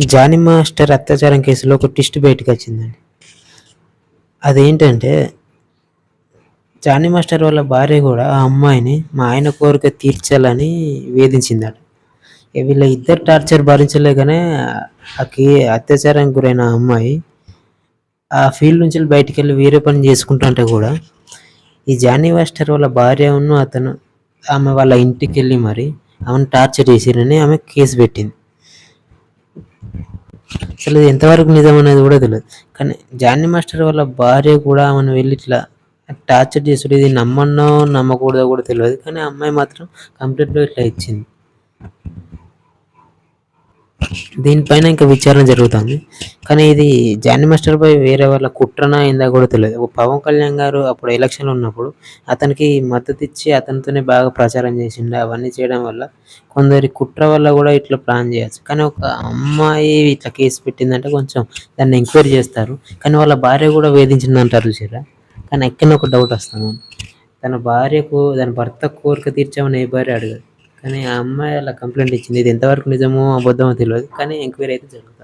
ఈ Johnny master అత్యాచారం కేసులో ఒక ట్విస్ట్ బయటకు వచ్చిందండి. అదేంటంటే జానీ మాస్టర్ వాళ్ళ భార్య కూడా ఆ అమ్మాయిని మా ఆయన కోరిక తీర్చాలని వేధించిందట. వీళ్ళ ఇద్దరు టార్చర్ భరించలేకనే ఆ కే అత్యాచారానికి గురైన అమ్మాయి ఆ ఫీల్డ్ నుంచి బయటికి వెళ్ళి వేరే పని చేసుకుంటుంటే కూడా ఈ జానీ మాస్టర్ వాళ్ళ భార్య ఉన్న అతను ఆమె వాళ్ళ ఇంటికి వెళ్ళి మరి ఆమెను టార్చర్ చేసిరని ఆమె కేసు పెట్టింది. అసలు ఇది ఎంతవరకు నిజం అనేది కూడా తెలియదు కానీ జాన్ని మాస్టర్ వాళ్ళ భార్య కూడా ఆమెను వెళ్ళి ఇట్లా టార్చర్ చేసుడు ఇది నమ్మన్నో నమ్మకూడదో కూడా తెలియదు కానీ అమ్మాయి మాత్రం కంప్లీట్గా ఇట్లా ఇచ్చింది. దీనిపైన ఇంకా విచారణ జరుగుతుంది. కానీ ఇది జానీ మాస్టర్ పై వేరే వాళ్ళ కుట్రన అయిందా కూడా తెలియదు. ఒక పవన్ కళ్యాణ్ గారు అప్పుడు ఎలక్షన్లో ఉన్నప్పుడు అతనికి మద్దతు ఇచ్చి అతనితోనే బాగా ప్రచారం చేసిండు. అవన్నీ చేయడం వల్ల కొందరి కుట్ర వల్ల కూడా ఇట్లా ప్లాన్ చేయొచ్చు. కానీ ఒక అమ్మాయి ఇట్లా కేసు పెట్టిందంటే కొంచెం దాన్ని ఎంక్వైరీ చేస్తారు. కానీ వాళ్ళ భార్య కూడా వేధించిందంటారు చూసారా కానీ ఎక్కడ ఒక డౌట్ వస్తుంది. తన భార్యకు తన భర్త కోరిక తీర్చామని ఏ భార్య అడగదు. కానీ ఆ అమ్మాయి అలా కంప్లైంట్ ఇచ్చింది. ఇది ఎంతవరకు నిజమో అబద్ధమో తెలియదు కానీ ఎంక్వైరీ అయితే జరుగుతుంది.